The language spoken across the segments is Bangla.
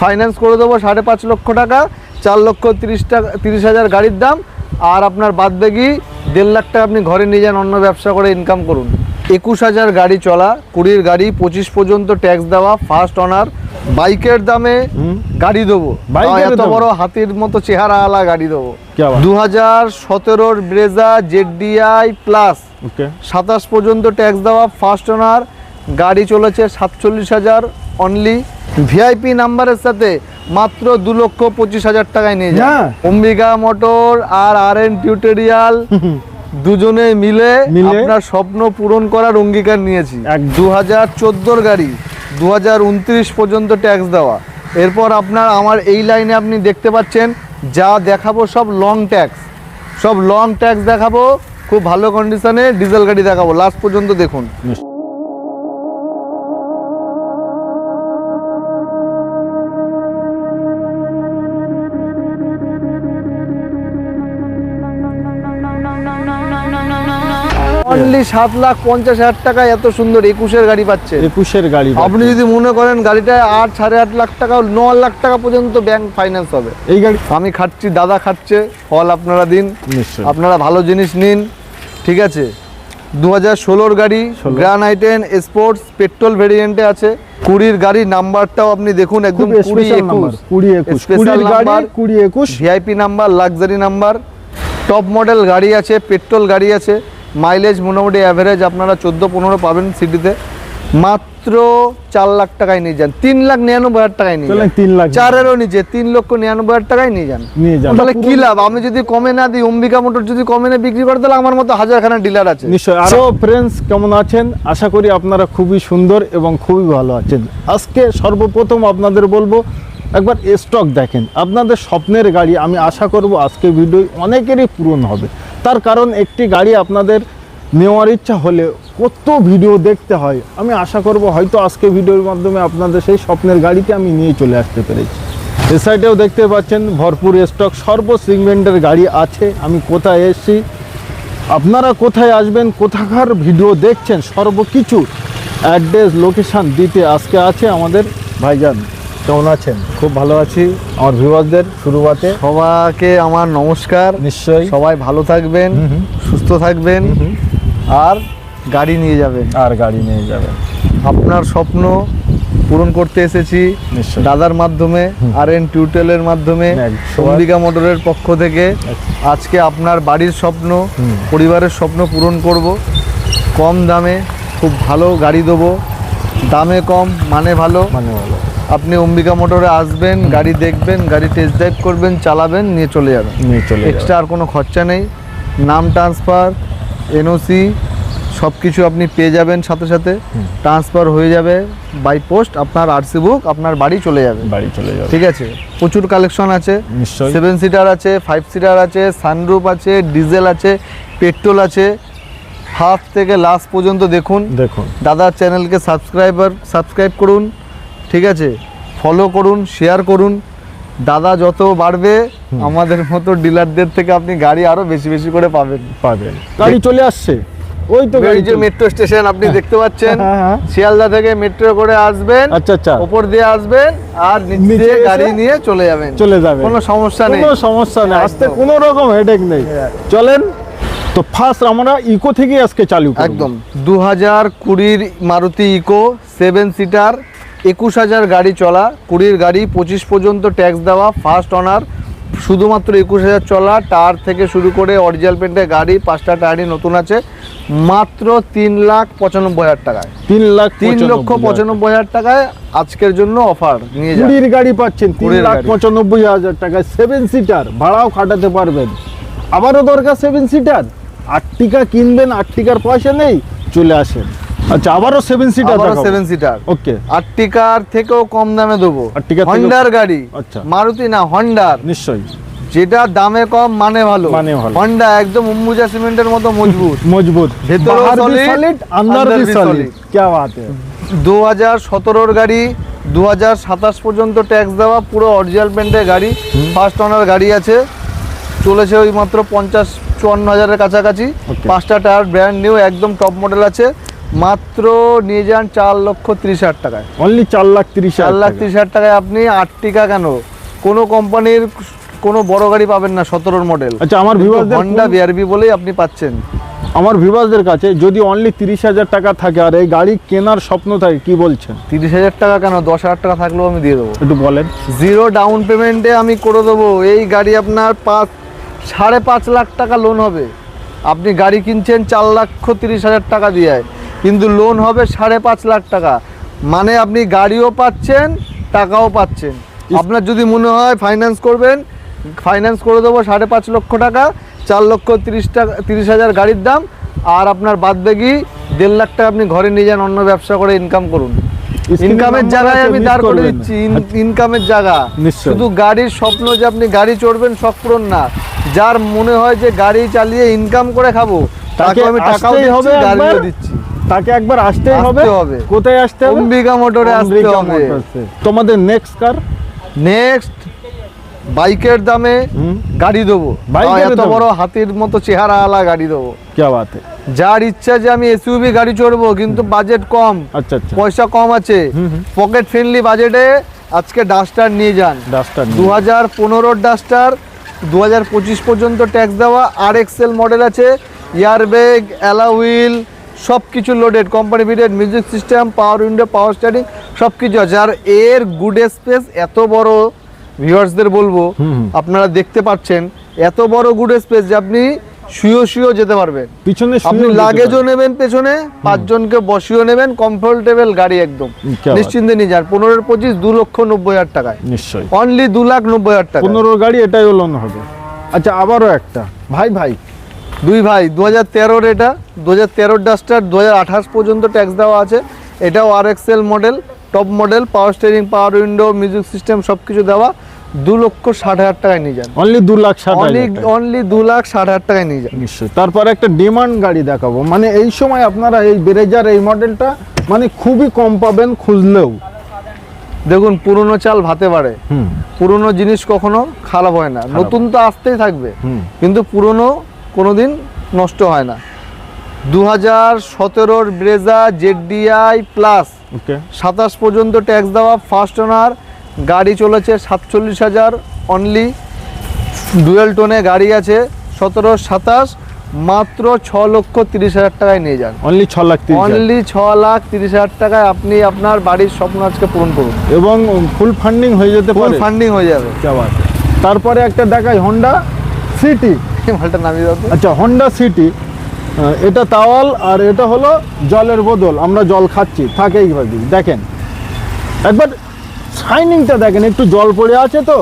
ফাইন্যান্স করে দেবো সাড়ে পাঁচ লক্ষ টাকা চার লক্ষ তিরিশ টাকা তিরিশ হাজার গাড়ির দাম আর আপনার বাদবেগি দেড় লাখ টাকা আপনি ঘরে নিয়ে যান অন্য ব্যবসা করে ইনকাম করুন। একুশ হাজার গাড়ি চলা কুড়ির গাড়ি পঁচিশ পর্যন্ত ট্যাক্স দেওয়া ফার্স্ট অনার বাইকের দামে গাড়ি দেবো। এত বড় হাতির মতো চেহারা আলা গাড়ি দেবো। দু হাজার সতেরোর ব্রেজা জেডিআই প্লাস সাতাশ পর্যন্ত ট্যাক্স দেওয়া ফার্স্ট অনার গাড়ি চলেছে সাতচল্লিশ হাজার অনলি ভিআইপি নাম্বারের সাথে মাত্র দু লক্ষ পঁচিশ হাজার টাকায় নিয়ে যায়। হ্যাঁ। অম্বিকা মোটর আর আর এন টিউটোরিয়াল দুজনে মিলে? আপনার স্বপ্ন পূরণ করার অঙ্গীকার নিয়েছি। দু হাজার চোদ্দোর গাড়ি দু হাজার উনত্রিশ পর্যন্ত ট্যাক্স দেওয়া। এরপর আপনার আমার এই লাইনে আপনি দেখতে পাচ্ছেন যা দেখাবো সব লং ট্যাক্স সব লং ট্যাক্স দেখাবো খুব ভালো কন্ডিশনে ডিজেল গাড়ি দেখাবো। লাস্ট পর্যন্ত দেখুন। সাত লাখ পঞ্চাশ হাজার টাকায় এত সুন্দর একুশের গাড়ি পাচ্ছে। একুশের গাড়ি আপনি যদি মনে করেন গাড়িটায় আট সাড়ে আট লাখ টাকা ন লাখ টাকা পর্যন্ত ব্যাংক ফাইন্যান্স হবে। এই গাড়ি আমি খাচ্ছি দাদা খাচ্ছে ফল আপনারা দিন। আপনারা ভালো জিনিস নিন ঠিক আছে? দু হাজার ষোলোর গাড়ি 16 grand i ten sports petrol ভেরিয়েন্টে আছে। কুড়ির গাড়ির নাম্বারটাও আপনি দেখুন একদম কুড়ি একুশ। কুড়ি একুশ। Special number. কুড়ি একুশ। VIP number luxury number top model গাড়ি আছে পেট্রোল গাড়ি আছে। মাইলেজ মোটামুটি অ্যাভারেজ আপনারা চোদ্দ পনেরো পাবেন সিটিতে। মাত্র চার লাখ টাকায় নিয়ে যান। তিন লাখ নিরানব্বই হাজার টাকায় নিয়ে যান। তিন লাখ চারেরও নিচে তিন লক্ষ নিরানব্বই হাজার টাকায় নিয়ে যান। নিয়ে যান। তাহলে কি লাভ? আমি যদি কমে না দিই অম্বিকা মোটর যদি কমে না বিক্রি করে তাহলে আমার মতো হাজারখানা ডিলার আছে। নিশ্চয়। আরও ফ্রেন্ডস কেমন আছেন? আশা করি আপনারা খুবই সুন্দর এবং খুবই ভালো আছেন। আজকে সর্বপ্রথম আপনাদের বলব একবার স্টক দেখেন। আপনাদের স্বপ্নের গাড়ি আমি আশা করব আজকে ভিডিও অনেকেরই পূরণ হবে। তার কারণ একটি গাড়ি আপনাদের নেওয়ার ইচ্ছা হলে কত ভিডিও দেখতে হয়। আমি আশা করব হয়তো আজকে ভিডিওর মাধ্যমে আপনাদের সেই স্বপ্নের গাড়িতে আমি নিয়ে চলে আসতে পেরেছি। এ সাইডেও দেখতে পাচ্ছেন, ভরপুর স্টক সর্ব সেগমেন্টের গাড়ি আছে। আমি কোথায় এসেছি, আপনারা কোথায় আসবেন, কোথাকার ভিডিও দেখছেন, সর্বকিছু অ্যাড্রেস, লোকেশান দিতে আজকে আছে আমাদের ভাইজান। কেমন আছেন? খুব ভালো আছি। আমার ভিউয়ারদের শুরুয়াতে সবাইকে আমার নমস্কার। নিশ্চয়ই। সবাই ভালো থাকবেন। সুস্থ থাকবেন আর গাড়ি নিয়ে যাবেন। আর গাড়ি নিয়ে যাবেন। আপনার স্বপ্ন পূরণ করতে এসেছি দাদার মাধ্যমে আর এন টিউটেলের মাধ্যমে। অম্বিকা মোটরের পক্ষ থেকে। আজকে আপনার বাড়ির স্বপ্ন পরিবারের স্বপ্ন পূরণ করব। কম দামে খুব ভালো গাড়ি দেবো। দামে কম মানে ভালো। মানে ভালো। আপনি অম্বিকা মোটরে আসবেন গাড়ি দেখবেন গাড়ি টেস্ট ড্রাইভ করবেন চালাবেন নিয়ে চলে যাবেন। নিয়ে চলে এক্সট্রা আর কোনো খরচা নেই। নাম ট্রান্সফার এনওসি সব কিছু আপনি পেয়ে যাবেন সাথে সাথে। ট্রান্সফার হয়ে যাবে বাই পোস্ট আপনার আরসি বুক আপনার বাড়ি চলে যাবে। বাড়ি চলে যাবে। ঠিক আছে? প্রচুর কালেকশন আছে। সেভেন সিটার আছে ফাইভ সিটার আছে সানরুফ আছে ডিজেল আছে পেট্রোল আছে। ফার্স্ট থেকে লাস্ট পর্যন্ত দেখুন। দেখুন। দাদার চ্যানেলকে সাবস্ক্রাইবার সাবস্ক্রাইব করুন। ঠিক আছে? ফলো করুন শেয়ার করুন। দাদা যত বাড়বে আমাদের মতো ডিলারদের থেকে আপনি গাড়ি আরও বেশি বেশি করে পাবেন। পাবেন। গাড়ি চলে আসছে। ওই তো গাড়ি যে মেট্রো স্টেশন আপনি দেখতে পাচ্ছেন হ্যাঁ, হ্যাঁ। শিয়ালদা থেকে মেট্রো করে আসবেন আচ্ছা আচ্ছা। উপর দিয়ে আসবেন আর নিচে গাড়ি নিয়ে চলে যাবেন। চলে যাবে কোনো সমস্যা নেই। কোনো সমস্যা নেই। আসতে কোনো রকম হেডেক নেই। হ্যাঁ। চলেন তো ফার্স্ট আমরা ইকো থেকে আজকে চালু করব। একদম। দু হাজার কুড়ির মারুতি ইকো সেভেন সিটার একুশ হাজার গাড়ি চলা কুড়ির গাড়ি পঁচিশ পর্যন্ত ট্যাক্স দেওয়া ফার্স্ট অনার শুধুমাত্র একুশ হাজার চলা টায়ার থেকে শুরু করে অরিজিনাল পেন্টের গাড়ি পাঁচটা টায়ারই নতুন আছে মাত্র তিন লাখ পঁচানব্বই হাজার টাকায়। তিন লাখ তিন লক্ষ পঁচানব্বই হাজার। টাকায় আজকের জন্য অফার নিয়ে কুড়ির গাড়ি পাচ্ছেন তিন কুড়ির লাখ পঁচানব্বই হাজার টাকায় সেভেন সিটার ভাড়াও খাটাতে পারবেন। আবারও দরকার সেভেন সিটার আটটিকা কিনবেন আটটিকার পয়সা নেই চলে আসেন। আচ্ছা আবারও সেভেন সিটার আবারও 7 সিটার ওকে আর্টিকার থেকেও কম দামে দেবো। আর্টিকার হন্ডার গাড়ি। আচ্ছা। মারুতি না হন্ডার নিশ্চয়ই। যেটা দামে কম মানে ভালো। মানে ভালো। হন্ডা একদম উম্বুজা সিমেন্টের মতো মজবুত। মজবুত। ভেতরে সলিড আন্দার ভি সলিড কি বাত है 2017 গাড়ি 2027 পর্যন্ত ট্যাক্স দেওয়া পুরো অরিজিনাল পেন্টের গাড়ি। ফার্স্ট ওনার গাড়ি আছে। চলেছে ওই মাত্র পঞ্চাশ চুয়ান্ন হাজারের কাছাকাছি। পাঁচটা টায়ার ব্র্যান্ড নিউ একদম টপ মডেল আছে। মাত্র নিয়ে যান চার লক্ষ ত্রিশ হাজার টাকায়। অনলি চার লাখ তিরিশ চার হাজার লাখ টাকা। ত্রিশ হাজার টাকায় আপনি আটটিকা কেন? কোনো কোম্পানির কোনো বড় গাড়ি পাবেন না সতেরোর মডেল আচ্ছা আমার ভিউয়ারদের হন্ডা বিআরবি বলেই আপনি পাচ্ছেন। আমার ভিউয়ারদের কাছে যদি অনলি তিরিশ হাজার টাকা থাকে আর এই গাড়ি কেনার স্বপ্ন থাকে কি বলছেন? তিরিশ হাজার টাকা কেন? দশ হাজার টাকা থাকলেও আমি দিয়ে দেবো। একটু বলেন। জিরো ডাউন পেমেন্টে আমি করে দেবো। এই গাড়ি আপনার পাঁচ সাড়ে পাঁচ লাখ টাকা লোন হবে। আপনি গাড়ি কিনছেন চার লক্ষ তিরিশ হাজার টাকা দিয়ে। কিন্তু লোন হবে সাড়ে পাঁচ লাখ টাকা। মানে আপনি গাড়িও পাচ্ছেন টাকাও পাচ্ছেন। আপনার যদি মনে হয় ফাইন্যান্স করবেন ফাইন্যান্স করে দেবো সাড়ে পাঁচ লক্ষ টাকা চার লক্ষ তিরিশ টাকা তিরিশ হাজার গাড়ির দাম আর আপনার বাদ বাকি দেড় লাখ টাকা আপনি ঘরে নিয়ে যান অন্য ব্যবসা করে ইনকাম করুন। ইনকামের জায়গায় আমি দাঁড় করে দিচ্ছি ইনকামের জায়গা। শুধু গাড়ির স্বপ্ন যে আপনি গাড়ি চড়বেন শখ পূরণ না। যার মনে হয় যে গাড়ি চালিয়ে ইনকাম করে খাব তাকে আমি টাকাও দিচ্ছি গাড়িও দিচ্ছি। তাকে একবার আসতেই আসতে হবে। কোথায় আসতে হবে? অম্বিকা মোটরে আসতে হবে। তোমাদের নেক্সট কার নেক্সট বাইকের দামে গাড়ি দেবো। বাইকের এত বড় হাতির মতো চেহারা আলা গাড়ি দেবো। কে বাত যার ইচ্ছা যে আমি এসইউবি গাড়ি চড়বো কিন্তু বাজেট কম। আচ্ছা আচ্ছা। পয়সা কম আছে। পকেট ফ্রেন্ডলি বাজেটে আজকে ডাস্টার নিয়ে যান। ডাস্টার দু হাজার পনেরোর ডাস্টার দু হাজার পঁচিশ পর্যন্ত ট্যাক্স দেওয়া। আর এক্সেল মডেল আছে। ইয়ারব্যাগ অ্যালাউইল সব কিছু loaded company fitted music system power window power steering সব কিছু আছে। আর এর গুড স্পেস এত বড় ভিউয়ার্সদের বলব। আপনারা দেখতে পাচ্ছেন এত বড় গুড স্পেস যে আপনি শুয়েও শুয়েও যেতে পারবেন। পিছনে আপনি লাগেজও নেবেন পেছনে পাঁচজনকে বসিয়েও নেবেন কমফোর্টেবল গাড়ি একদম। নিশ্চিন্তে নিয়ে যান পনেরোর পঁচিশ দু লক্ষ নব্বই হাজার টাকায়। নিশ্চয়ই। অনলি দু লাখ নব্বই হাজার টাকা পনেরো গাড়ি এটাই লোন হবে। আচ্ছা আবারও একটা। ভাই ভাই দুই ভাই দু হাজার তেরোর এটা দু হাজার তেরোর ডাস্টার দু হাজার আঠাশ পর্যন্ত ট্যাক্স দেওয়া আছে। এটাও আর Excel model top model power steering power window music system সব কিছু দেওয়া। দু লক্ষ ষাট হাজার টাকায় নিয়ে যান। অনলি দু লাখ ষাট অনলি অনলি দু লাখ ষাট হাজার টাকায় নিয়ে যান। নিশ্চয়ই। তারপরে একটা ডিমান্ড গাড়ি দেখাবো। মানে এই সময় আপনারা এই বেরেজার এই মডেলটা মানে খুবই কম পাবেন খুঁজলেও। দেখুন পুরনো চাল ভাতে পারে হুম। পুরনো জিনিস কখনো খারাপ হয় না। নতুন তো আসতেই থাকবে। কিন্তু পুরনো কোনো দিন নষ্ট হয় না। দু হাজার সতেরোর ব্রেজা জেডিআই প্লাস সাতাশ পর্যন্ত ট্যাক্স দেওয়া ফার্স্ট ওনার গাড়ি চলেছে সাতচল্লিশ হাজার অনলি ডুয়েল টোনে গাড়ি আছে সতেরো সাতাশ মাত্র ছ লক্ষ তিরিশ হাজার টাকায় নিয়ে যান। অনলি ছ লাখ অনলি ছ লাখ তিরিশ হাজার টাকায় আপনি আপনার বাড়ির স্বপ্ন আজকে পূরণ করুন। এবং ফুল ফান্ডিং হয়ে যেতে ফুল ফান্ডিং হয়ে যাবে। তারপরে একটা দেখায় হন্ডা সিটি মালটা নামিয়ে দাও আচ্ছা হন্ডা সিটি এটা তাওয়াল আর এটা হলো জলের বদল আমরা জল খাচ্ছি থাকে এইভাবে। দেখেন একবার শাইনিংটা দেখেন একটু জল পড়ে আছে তো?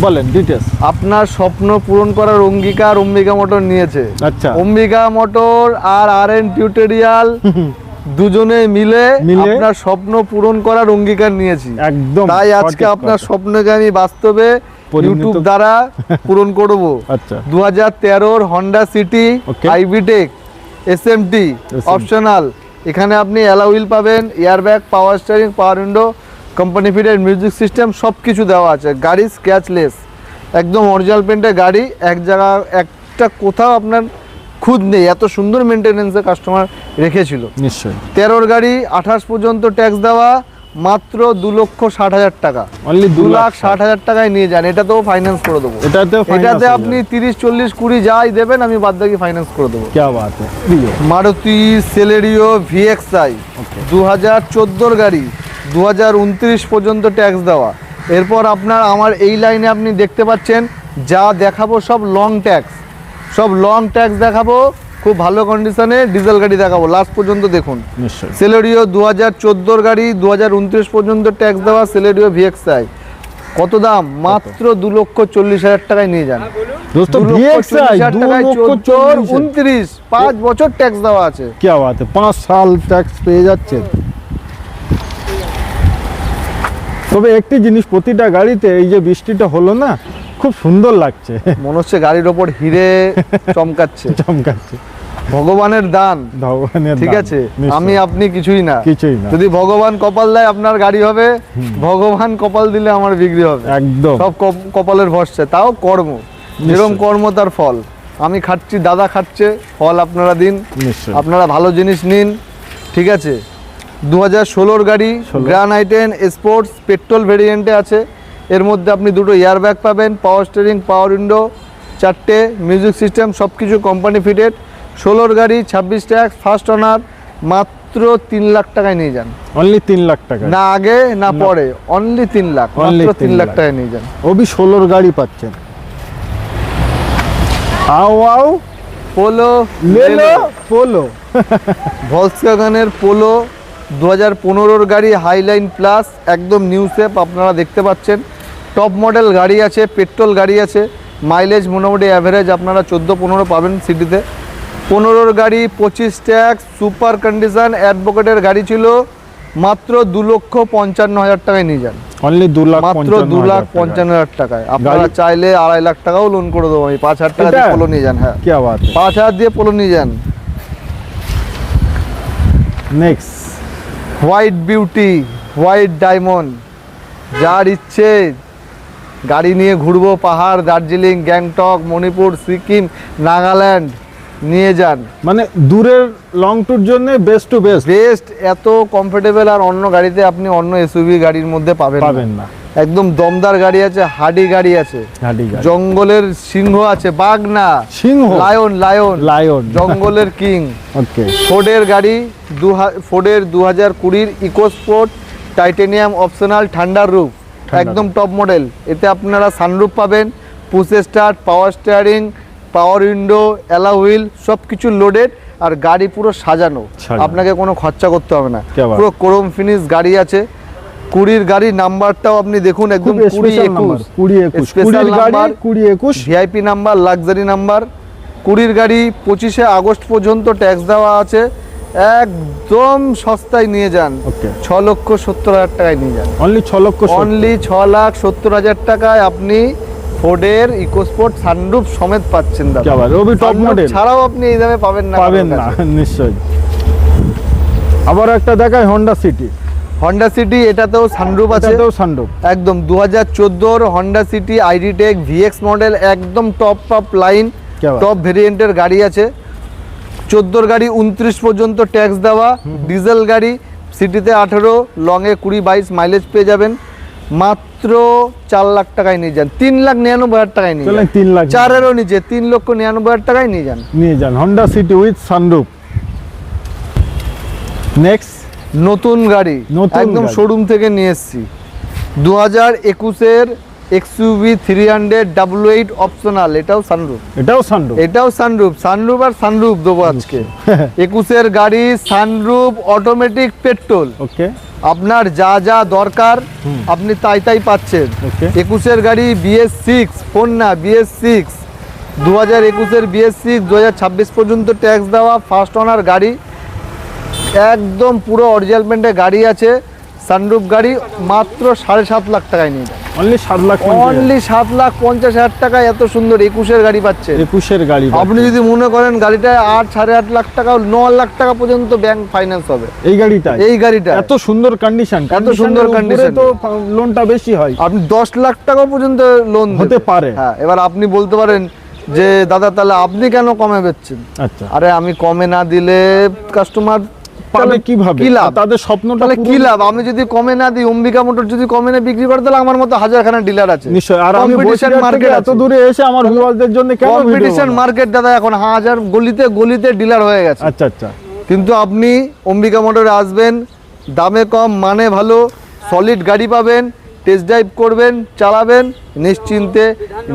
বলেন ডিটেলস আপনার স্বপ্ন পূরণ করার অঙ্গীকার অম্বিকা মোটর নিয়েছে। আচ্ছা। অম্বিকা মোটর আর আর এন টিউটোরিয়াল দুজনে মিলে? আপনার স্বপ্ন পূরণ করার অঙ্গীকার নিয়েছি। একদম তাই আজকে আপনার। স্বপ্নকে আমি বাস্তবে ইউটিউব দ্বারা পূরণ করব। আচ্ছা। দু হাজার তেরোর Honda City. IVTEC S M T optional এখানে আপনি অ্যালাউইল পাবেন airbag power steering power window company fitted music system সব কিছু দেওয়া আছে। গাড়ি স্ক্র্যাচলেস একদম অরিজিনাল পেন্টের গাড়ি এক জায়গা একটা কোথাও আপনার খুদ নেই। এত সুন্দর মেনটেনেন্সে কাস্টমার রেখেছিল। নিশ্চয়ই। তেরোর গাড়ি আঠাশ পর্যন্ত ট্যাক্স দেওয়া। মাত্র দু লক্ষ ষাট হাজার টাকা। অনলি দু লাখ ষাট হাজার টাকায় নিয়ে যান এটা তো ফাইন্যান্স করে দেবো। এটাতে এটাতে আপনি তিরিশ চল্লিশ কুড়ি যাই দেবেন আমি বাদ বাকি ফাইন্যান্স করে দেবো। মারুতি সেলেরিও ভিএক্সআই দু হাজার চোদ্দোর গাড়ি দু হাজার উনত্রিশ পর্যন্ত ট্যাক্স দেওয়া। এরপর আপনার আমার এই লাইনে আপনি দেখতে পাচ্ছেন যা দেখাবো সব লং ট্যাক্স সব লং ট্যাক্স দেখাবো খুব ভালো কন্ডিশনে ডিজেল গাড়ি দেখাবো। লাস্ট পর্যন্ত দেখুন। সেলেরিও দু হাজার চোদ্দোর গাড়ি দু হাজার উনত্রিশ পর্যন্ত ট্যাক্স দেওয়া সেলেরিও ভিএক্সআই কত দাম? মাত্র দু লক্ষ চল্লিশ হাজার টাকায় নিয়ে যান। তবে একটি জিনিস প্রতিটা গাড়িতে এই যে বৃষ্টিটা হলো না খুব সুন্দর লাগছে। মনে হচ্ছে গাড়ির ওপর হিরে চমকাচ্ছে। চমকাচ্ছে। ভগবানের দান। ভগবানের ঠিক আছে? আমি আপনি কিছুই না। কিছুই না। যদি ভগবান কপাল দেয় আপনার গাড়ি হবে। ভগবান কপাল দিলে আমার বিক্রি হবে। একদম। সব কপালের ভরসা। তাও কর্ম। যেরকম কর্ম তার ফল। আমি খাচ্ছি দাদা খাচ্ছে ফল আপনারা দিন। আপনারা ভালো জিনিস নিন। ঠিক আছে? দু হাজার ষোলোর গাড়ি 16 গ্রান আইটেন স্পোর্টস পেট্রোল ভেরিয়েন্টে আছে। এর মধ্যে আপনি দুটো এয়ারব্যাগ পাবেন পাওয়ার স্টিয়ারিং পাওয়ার উইন্ডো চারটে মিউজিক সিস্টেম সব কিছু কোম্পানি ফিটেড ষোলোর গাড়ি ছাব্বিশ ট্যাক্স ফার্স্ট অনার মাত্র তিন লাখ টাকায় নিয়ে যান। অনলি তিন লাখ টাকা না আগে না পরে অনলি তিন লাখ মাত্র তিন লাখ। টাকায় নিয়ে যান। ওবি ষোলোর গাড়ি পাচ্ছেন। আও আও। পোলো লেলো পোলো ভলসওয়াগনের পোলো দু হাজার পনেরোর গাড়ি হাইলাইন প্লাস একদম নিউ শেপ আপনারা দেখতে পাচ্ছেন। টপ মডেল গাড়ি আছে পেট্রোল গাড়ি আছে মাইলেজ মোটামুটি অ্যাভারেজ আপনারা চোদ্দ পনেরো পাবেন সিটিতে পনেরোর গাড়ি পঁচিশ ট্যাক্স সুপার কন্ডিশন অ্যাডভোকেটের গাড়ি ছিল মাত্র দু লক্ষ পঞ্চান্ন হাজার টাকায় নিয়ে যান। অনলি দু লাখ মাত্র দু লাখ পঞ্চান্ন হাজার টাকায়। আপনারা চাইলে আড়াই লাখ টাকাও লোন করে দেবো আমি। পাঁচ হাজার টাকা দিয়ে? পোলো নিয়ে যান হ্যাঁ। পাঁচ হাজার দিয়ে পোলো নিয়ে যান। Next white beauty white diamond যার ইচ্ছে গাড়ি নিয়ে ঘুরবো পাহাড় দার্জিলিং গ্যাংটক মণিপুর সিকিম নাগাল্যান্ড নিয়ে যান। মানে দূরের লং ট্যুর জন্য বেস্ট টু বেস্ট বেস্ট এত কমফোর্টেবল আর অন্য গাড়িতে আপনি অন্য এসইউভি গাড়ির মধ্যে পাবেন না। পাবেন না। একদম দমদার গাড়ি আছে হাডি গাড়ি আছে। জঙ্গলের সিংহ আছে বাঘ না সিংহ? লায়ন লায়ন লায়ন জঙ্গলের কিং ওকে ফোর্ডের গাড়ি দু ফোর্ডের দু হাজার কুড়ির ইকো স্পোর্ট টাইটেনিয়াম অপশনাল ঠান্ডার রুফ একদম টপ মডেল এতে আপনারা সানরুফ পাবেন push start power steering power window alloy wheel সব কিছু লোডেড আর গাড়ি পুরো সাজানো। আপনাকে কোনো খরচা করতে হবে না। পুরো ক্রোম ফিনিশ গাড়ি আছে। কুড়ির গাড়ি নাম্বারটাও আপনি দেখুন একদম কুড়ি একুশ। কুড়ি একুশ। গাড়ি নাম্বার। কুড়ি একুশ। ভিআইপি নাম্বার লাক্সারি নাম্বার কুড়ির গাড়ি পঁচিশে আগস্ট পর্যন্ত ট্যাক্স দেওয়া আছে। একদম সস্তায় নিয়ে যান। ছ লক্ষ সত্তর হাজার টাকায় নিয়ে যান। অনলি ছ লক্ষ। অনলি ছ লাখ সত্তর হাজার টাকায় আপনি ফোর্ডের ইকোস্পোর্ট সানরুফ সমেত পাচ্ছেন দাদা রবি টপ মডেল ছাড়াও আপনি এই দামে পাবেন না পাবেন না নিশ্চয়ই। আবার একটা দেখায় হন্ডা সিটি হন্ডা সিটি এটাতেও সানরুফ আছে। এটাতেও সানরুফ একদম দু হাজার চোদ্দোর Honda City iDTEC VX model একদম টপ টপ লাইন টপ ভেরিয়েন্টের গাড়ি আছে। চোদ্দোর গাড়ি উনত্রিশ পর্যন্ত ট্যাক্স দেওয়া ডিজেল গাড়ি সিটিতে আঠেরো লংয়ে কুড়ি বাইশ মাইলেজ পেয়ে যাবেন। মাত্র চার লাখ টাকায় নিয়ে যান। তিন লাখ নিরানব্বই হাজার টাকায় নিয়ে যান। তিন লাখ। চারেরও নিচে তিন লক্ষ নিরানব্বই হাজার টাকায় নিয়ে যান। নিয়ে যান। Honda City with sunroof next নতুন গাড়ি একদম শোরুম থেকে নিয়ে এসেছি। দু হাজার একুশের XUV three hundred W eight optional এটাও সানরুফ এটাও সানরুফ এটাও সানরুফ সানরুফ আর সানরুফ দেবো আজকে। একুশের গাড়ি সানরুফ অটোমেটিক পেট্রোল ওকে আপনার যা যা দরকার আপনি তাই তাই পাচ্ছেন। একুশের গাড়ি বিএস সিক্স ফোন না বিএস সিক্স দু হাজার একুশের বিএস সিক্স দু হাজার ছাব্বিশ পর্যন্ত ট্যাক্স দেওয়া ফার্স্ট অনার গাড়ি। একদম পুরো অরিজিনাল পেন্টে গাড়ি আছে। সানরুফ গাড়ি মাত্র সাড়ে সাত লাখ টাকায় নিয়ে যান অনলি সাত লাখ অনলি সাত লাখ পঞ্চাশ হাজার এত সুন্দর একুশের গাড়ি পাচ্ছে একুশের গাড়ি আপনি যদি মনে করেন আট সাড়ে আট লাখ টাকা ন লাখ টাকা পর্যন্ত ব্যাংক ফাইন্যান্স হবে। এই গাড়িটা এই গাড়িটা এত সুন্দর কন্ডিশন এত সুন্দর। তো লোনটা বেশি হয়। আপনি দশ লাখ টাকা পর্যন্ত লোন হতে পারে। হ্যাঁ এবার আপনি বলতে পারেন যে দাদা তাহলে আপনি কেন কমে বেচছেন? আচ্ছা। আরে আমি কমে না দিলে কাস্টমার পাবে কীভাবে? কি লাভ? তাদের স্বপ্নটা কি লাভ? আমি যদি কমে না দিই অম্বিকা মোটর যদি কমে না বিক্রি করে তাহলে আমার মতো হাজারখানা ডিলার আছে। নিশ্চয় আর আমি কম্পিটিশন মার্কেট এত দূরে এসে আমার ভিউয়ারদের জন্য কেন কম্পিটিশন মার্কেট দাদা এখন হাজার গলিতে গলিতে ডিলার হয়ে গেছে। আচ্ছা আচ্ছা। কিন্তু আপনি অম্বিকা মোটরে আসবেন দামে কম মানে ভালো সলিড গাড়ি পাবেন টেস্ট ড্রাইভ করবেন চালাবেন নিশ্চিন্তে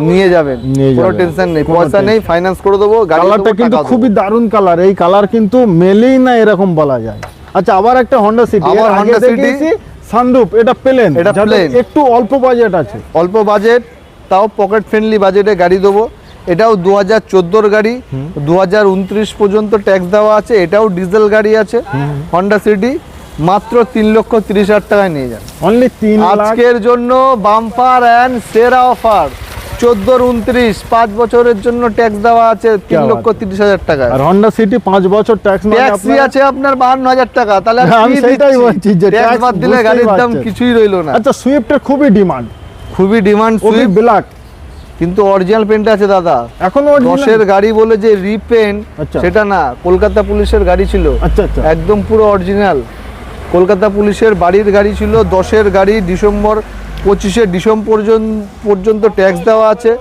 নিয়ে যাবেন। কোনো টেনশন নেই পয়সা নেই ফাইন্যান্স করে দেবো গাড়ি কালারটা কিন্তু খুবই। দারুণ কালার এই কালার কিন্তু মেলেই না এরকম বলা যায়। আচ্ছা আবার একটা হন্ডা সিটি আবার হন্ডা সিটি সানরুফ এটা প্লেন এটা plain। একটু অল্প বাজেট আছে। অল্প বাজেট তাও পকেট ফ্রেন্ডলি বাজেটে গাড়ি দেবো। এটাও দু হাজার চোদ্দোর গাড়ি দু হাজার উনত্রিশ পর্যন্ত ট্যাক্স দেওয়া আছে এটাও ডিজেল গাড়ি আছে হন্ডা সিটি মাত্র তিন লক্ষ তিরিশ হাজার টাকায় নিয়ে যান। অনলি তিন লাখ। আজকের জন্য বাম্পার অ্যান্ড সেরা অফার চোদ্দোর উনত্রিশ পাঁচ বছরের জন্য ট্যাক্স দেওয়া আছে তিন লক্ষ তিরিশ হাজার টাকা আর হন্ডা সিটি পাঁচ বছর ট্যাক্স ট্যাক্সি আছে আপনার বাহান্ন হাজার টাকা তাহলে হ্যাঁ, আমি দিচ্ছি? বলছি যে ট্যাক্স বাদ দিলে গাড়ির দাম কিছুই রইল না। আচ্ছা সুইফটের খুবই ডিমান্ড খুবই ডিমান্ড খুবই ব্ল্যাক কিন্তু অরিজিনাল পেন্ট আছে দাদা। এখনও দশের গাড়ি বলে যে রিপেন্ট আচ্ছা। সেটা না কলকাতা পুলিশের গাড়ি ছিল। আচ্ছা আচ্ছা। একদম পুরো অরিজিনাল কলকাতা পুলিশের বাড়ির গাড়ি ছিল দশের গাড়ি ডিসেম্বর পঁচিশে ডিসেম্বর পর্যন্ত পর্যন্ত ট্যাক্স দেওয়া আছে।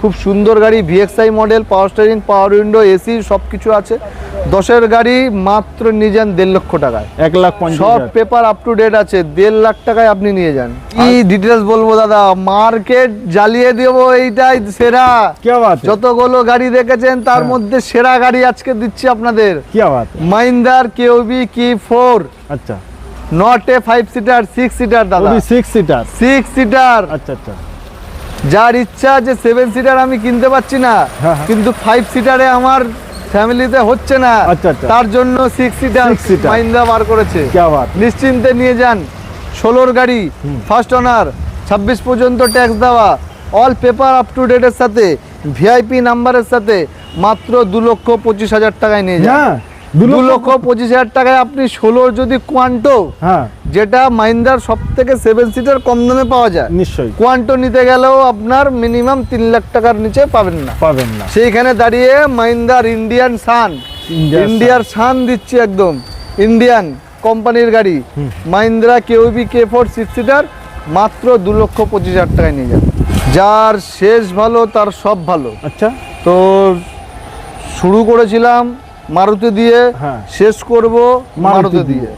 খুব সুন্দর গাড়ি VXi model power steering power window AC সব কিছু আছে। দশের গাড়ি মাত্র নিয়ে যান দেড় লক্ষ টাকায়। এক লাখ সব পেপার আপ টু ডেট আছে দেড় লাখ টাকায় আপনি নিয়ে যান। কি ডিটেলস বলব দাদা? মার্কেট জ্বালিয়ে দেবো এইটাই সেরা। যতগুলো গাড়ি দেখেছেন তার হ্যাঁ। মধ্যে সেরা গাড়ি আজকে দিচ্ছি আপনাদের? মাইন্দার কেওবি কি ফোর আচ্ছা। Not five seater six seater দাদা। সিক্স সিটার সিক্স সিটার আচ্ছা আচ্ছা। যার ইচ্ছা যে সেভেন সিটার আমি কিনতে পারছি না হ্যাঁ, হ্যাঁ। কিন্তু ফাইভ সিটারে আমার ফ্যামিলিতে হচ্ছে না আচ্ছা, আচ্ছা। তার জন্য সিক্স সিটার। মাইন্দা বার করেছে? নিশ্চিন্তে নিয়ে যান। ষোলোর গাড়ি ফার্স্ট অনার ছাব্বিশ পর্যন্ত ট্যাক্স দেওয়া। অল পেপার আপ টু ডেটের সাথে ভিআইপি নাম্বারের সাথে মাত্র দু লক্ষ পঁচিশ হাজার টাকায় নিয়ে যান। দু লক্ষ পঁচিশ হাজার টাকায় আপনি ষোলোর যদি কোয়ান্টো হ্যাঁ। যেটা মাইন্দার সব থেকে সেভেন সিটার কম দামে পাওয়া যায় নিশ্চয়ই। কোয়ান্টো নিতে গেলেও আপনার মিনিমাম তিন লাখ টাকার নিচে পাবেন না। পাবেন না। সেইখানে দাঁড়িয়ে মাইন্দার ইন্ডিয়ান সান ইন্ডিয়ার সান দিচ্ছি একদম। ইন্ডিয়ান কোম্পানির গাড়ি। Mahindra KUV K four six seater মাত্র দু লক্ষ পঁচিশ হাজার টাকায় নিয়ে যান যার শেষ ভালো তার সব ভালো। আচ্ছা। তো শুরু করেছিলাম মারুতি দিয়ে হ্যাঁ। শেষ করব মারুতি দিয়ে।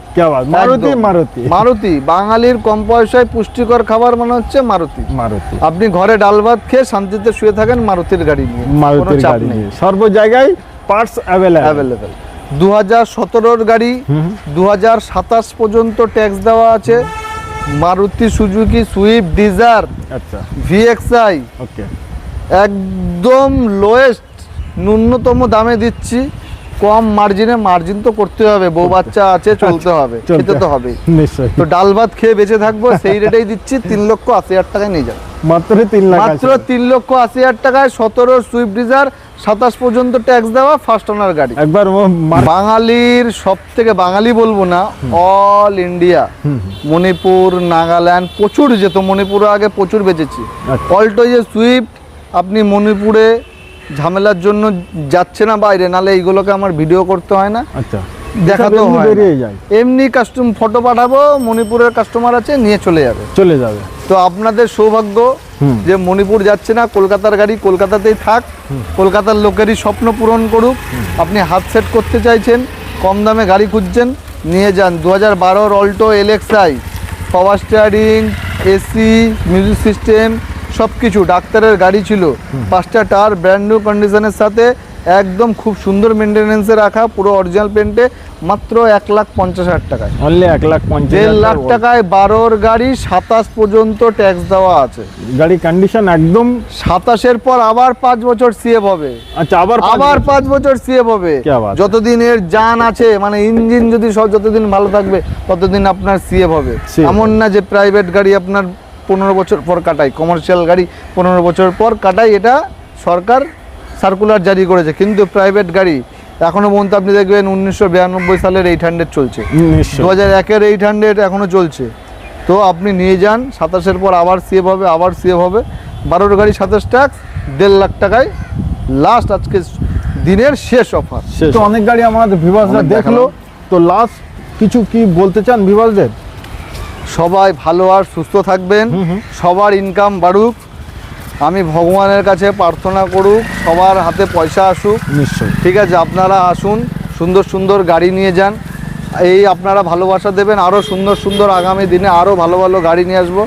মারুতি মারুতি। মারুতি। বাঙালির কম পয়সায় পুষ্টিকর খাবার মানে হচ্ছে মারুতি। মারুতি। আপনি ঘরে ডাল ভাত খেয়ে শান্তিতে শুয়ে থাকেন মারুতির গাড়ি নিয়ে। মারুতির গাড়ি নিয়ে। সর্ব জায়গায় পার্টস অ্যাভেলেবেল দু হাজার সতেরোর গাড়ি দু হাজার সাতাশ পর্যন্ত ট্যাক্স দেওয়া আছে। মারুতি সুজুকি সুইফট ডিজার আচ্ছা। ভিএক্সআই। ওকে। একদম লোয়েস্ট ন্যূনতম দামে দিচ্ছি। কম মার্জিনে মার্জিন তো করতে হবে বউ বাচ্চা আছে চলতে হবে খেতে তো হবে। নিশ্চয়ই। তো ডাল ভাত খেয়ে বেঁচে থাকব সেই রেটেই দিচ্ছি তিন লক্ষ আশি হাজার টাকায় নিয়ে যান মাত্র তিন লাখ মাত্র তিন লক্ষ আশি হাজার টাকায় সতেরো সুইফট ডিজার সাতাশ পর্যন্ত ট্যাক্স দেওয়া ফার্স্ট ওনার গাড়ি। একবার বাঙালির সব থেকে বাঙালি বলব না অল ইন্ডিয়া মণিপুর নাগাল্যান্ড প্রচুর যেত মণিপুরে আগে প্রচুর বেঁচেছি। আচ্ছা। অল্টো যে সুইফট আপনি মণিপুরে ঝামেলার জন্য যাচ্ছে না বাইরে নালে এইগুলোকে আমার ভিডিও করতে হয় না। আচ্ছা। দেখাতেও হয় এমনি কাস্টম ফটো পাঠাবো মণিপুরের কাস্টমার আছে নিয়ে চলে যাবে। চলে যাবে। তো আপনাদের সৌভাগ্য যে মণিপুর যাচ্ছে না কলকাতার গাড়ি কলকাতাতেই থাক। কলকাতার লোকেরই স্বপ্ন পূরণ করুক। আপনি হাত সেট করতে চাইছেন কম দামে গাড়ি খুঁজছেন নিয়ে যান। দু হাজার বারোর Alto LXi power steering AC music system সব কিছু ডাক্তারের গাড়ি ছিল। পাঁচটা টার ব্র্যান্ড নিউ কন্ডিশনের সাথে একদম খুব সুন্দর মেনটেনেন্সে রাখা পুরো অরিজিনাল পেন্টে মাত্র এক লাখ পঞ্চাশ হাজার টাকায়। অনলি এক লাখ পঞ্চাশ দেড় লাখ টাকায় বারোর গাড়ি সাতাশ পর্যন্ত ট্যাক্স দেওয়া আছে। গাড়ি কন্ডিশন একদম সাতাশের পর আবার পাঁচ বছর সিএফ হবে। আচ্ছা আবার আবার পাঁচ বছর সিএফ হবে। যতদিন এর যান আছে মানে ইঞ্জিন যদি সব যতদিন ভালো থাকবে ততদিন আপনার সিএফ হবে। এমন না যে প্রাইভেট গাড়ি আপনার পনেরো বছর পর কাটায়। কমার্শিয়াল গাড়ি পনেরো বছর পর কাটায় এটা সরকার সার্কুলার জারি করেছে। কিন্তু প্রাইভেট গাড়ি এখনও পর্যন্ত আপনি দেখবেন উনিশশো বিরানব্বই সালের এইট হান্ড্রেড চলছে। দু হাজার একের এইট হান্ড্রেড এখনও চলছে। তো আপনি নিয়ে যান সাতাশের পর আবার সেভ হবে আবার সেভ হবে। বারোর গাড়ি সাতাশ ট্যাক্স দেড় লাখ টাকায় লাস্ট আজকে দিনের শেষ অফার শেষ। তো অনেক গাড়ি আমাদের ভিভাসরা দেখল। তো লাস্ট কিছু কি বলতে চান ভিভাসদের সবাই ভালো আর সুস্থ থাকবেন। সবার ইনকাম বাড়ুক। আমি ভগবানের কাছে প্রার্থনা করুক সবার হাতে পয়সা আসুক। নিশ্চয়ই। ঠিক আছে আপনারা আসুন সুন্দর সুন্দর গাড়ি নিয়ে যান। এই আপনারা ভালোবাসা দেবেন আরও সুন্দর সুন্দর আগামী দিনে আরও ভালো ভালো গাড়ি নিয়ে আসব।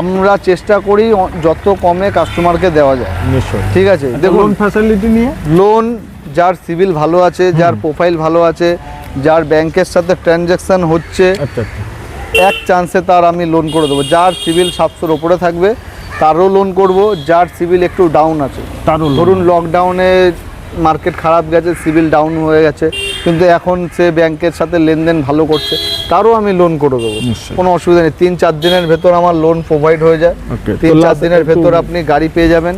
আমরা চেষ্টা করি যত কমে কাস্টমারকে দেওয়া যায়। নিশ্চয়ই। ঠিক আছে দেখুন। ফ্যাসিলিটি নিয়ে? লোন যার সিভিল ভালো আছে যার প্রোফাইল ভালো আছে যার ব্যাংকের সাথে ট্রানজ্যাকশন হচ্ছে। আচ্ছা আচ্ছা। এক চান্সে তার আমি লোন করে দেবো। যার সিভিল সাতশোর ওপরে থাকবে তারও লোন করব যার সিভিল একটু ডাউন আছে। তারও ধরুন লকডাউনে মার্কেট খারাপ গেছে সিভিল ডাউন হয়ে গেছে কিন্তু এখন সে ব্যাংকের সাথে লেনদেন ভালো করছে তারও আমি লোন করে দেবো। কোনো অসুবিধা নেই। তিন চার দিনের ভেতর আমার লোন প্রোভাইড হয়ে যায়। তিন চার দিনের ভেতর আপনি গাড়ি পেয়ে যাবেন।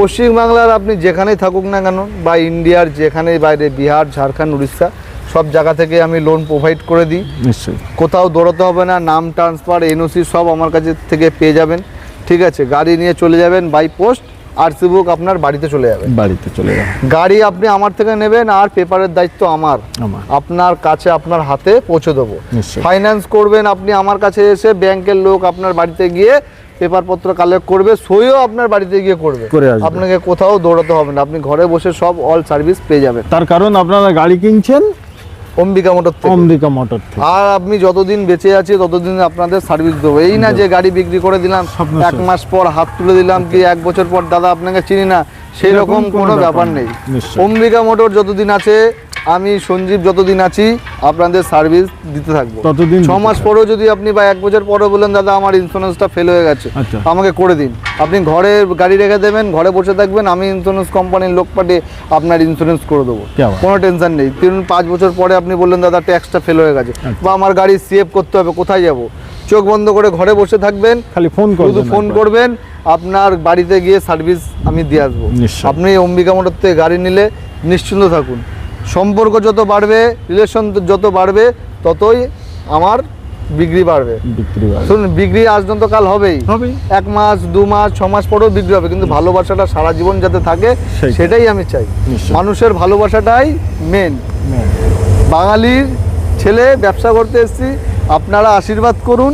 পশ্চিমবাংলার আপনি যেখানেই থাকুক না কেন বা ইন্ডিয়ার যেখানেই বাইরে বিহার ঝাড়খণ্ড উড়িষ্যা সব জায়গা থেকে আমি লোন প্রোভাইড করে দিই। নিশ্চয়ই। কোথাও দৌড়াতে হবে না নাম ট্রান্সফার এনওসি সব আমার কাছে থেকে পেয়ে যাবেন। ঠিক আছে গাড়ি নিয়ে চলে যাবেন বাই পোস্ট আরসি বুক আপনার বাড়িতে চলে যাবে। বাড়িতে চলে যাবে। গাড়ি আপনি আমার থেকে নেবেন আর পেপারের দায়িত্ব আমার। আপনার কাছে আপনার হাতে পৌঁছে দেবো। ফাইন্যান্স করবেন আপনি আমার কাছে এসে ব্যাংকের লোক আপনার বাড়িতে গিয়ে পেপারপত্র কালেক্ট করবে সইও আপনার বাড়িতে গিয়ে করবে। আপনাকে কোথাও দৌড়াতে হবে না আপনি ঘরে বসে সব অল সার্ভিস পেয়ে যাবেন। তার কারণ আপনারা গাড়ি কিনছেন অম্বিকা মোটর থেকে। অম্বিকা মোটর থেকে। আর আপনি যতদিন বেঁচে আছি ততদিন আপনাদের সার্ভিস দেবো। এই না যে গাড়ি বিক্রি করে দিলাম এক মাস পর হাত তুলে দিলাম কি এক বছর পর দাদা আপনাকে চিনি না? সেরকম রকম কোনো ব্যাপার। নেই অম্বিকা মোটর যতদিন আছে আমি সঞ্জীব যতদিন আছি আপনাদের সার্ভিস দিতে থাকব। ততদিন ছ মাস পরেও যদি আপনি বা এক বছর পরে বলেন দাদা আমার ইন্স্যুরেন্সটা ফেল হয়ে গেছে আমাকে করে দিন। আপনি ঘরে গাড়ি রেখে দেবেন ঘরে বসে থাকবেন আমি ইন্স্যুরেন্স কোম্পানির লোক পাঠিয়ে আপনার ইন্স্যুরেন্স করে দেবো। কোনো টেনশন নেই। তিন পাঁচ বছর পরে আপনি বললেন দাদা ট্যাক্সটা ফেল হয়ে গেছে। বা আমার গাড়ি সেভ করতে হবে কোথায় যাব? চোখ বন্ধ করে ঘরে বসে থাকবেন খালি ফোন শুধু ফোন করবেন আপনার বাড়িতে গিয়ে সার্ভিস আমি দিয়ে আসব। আপনি অম্বিকা মোটর থেকে গাড়ি নিলে নিশ্চিন্ত থাকুন। সম্পর্ক যত বাড়বে রিলেশন যত বাড়বে ততই আমার বিক্রি বাড়বে। বিক্রি বাড়বে। শুনুন বিক্রি আজ নন্ত কাল হবেই। হবেই। এক মাস দু মাস ছ মাস পরেও বিক্রি হবে কিন্তু ভালোবাসাটা সারা জীবন যাতে থাকে সেটাই আমি চাই। মানুষের ভালোবাসাটাই মেন। বাঙালির ছেলে ব্যবসা করতে এসেছি আপনারা আশীর্বাদ করুন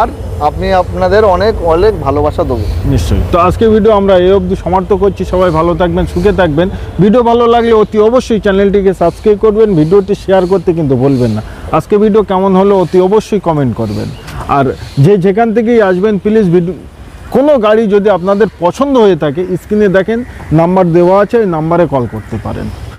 আর আপনি আপনাদের অনেক অনেক ভালোবাসা দেবো। নিশ্চয়ই। তো আজকে ভিডিও আমরা এই অবধি সমাপ্ত করছি। সবাই ভালো থাকবেন, সুখে থাকবেন। ভিডিও ভালো লাগলে অতি অবশ্যই চ্যানেলটিকে সাবস্ক্রাইব করবেন, ভিডিওটি শেয়ার করতে কিন্তু বলবেন না। আজকে ভিডিও কেমন হলো অতি অবশ্যই কমেন্ট করবেন। আর যে যেখান থেকেই আসবেন প্লিজ ভিডিও কোনো গাড়ি যদি আপনাদের পছন্দ হয়ে থাকে স্ক্রিনে দেখেন নাম্বার দেওয়া আছে, ওই নাম্বারে কল করতে পারেন।